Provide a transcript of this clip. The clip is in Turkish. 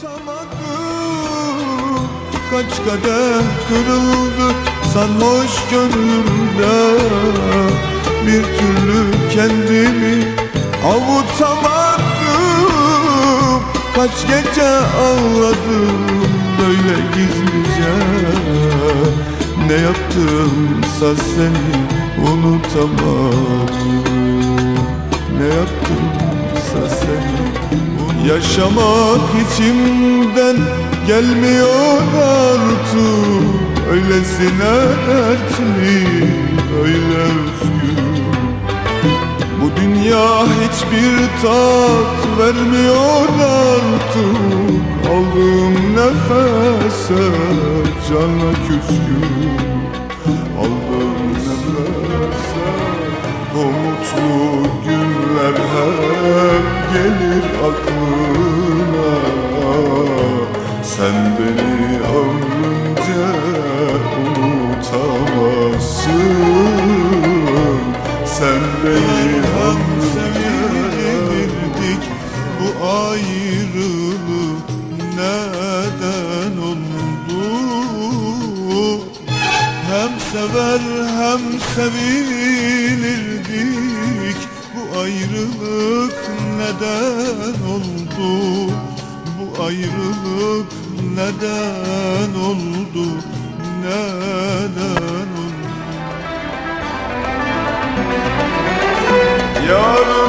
Unutamadım Kaç kadeh kırıldı sarhoş gönlümde. Bir türlü kendimi avutamadım. Kaç gece ağladım böyle gizlice. Ne yaptımsa seni unutamadım Yaşamak içimden gelmiyor artık. Öylesine dertli, öyle üzgün Bu dünya hiçbir tat vermiyor artık. Aldığım nefese cana küskün. Aldığım nefese o mutlu günler hep Sen beni ömrünce unutamazsın. Sen beni ömrünce Bu ayrılık neden oldu? Hem sever hem sevilirdik Bu ayrılık neden oldu ayrılık neden oldu? Neden oldu? Yarın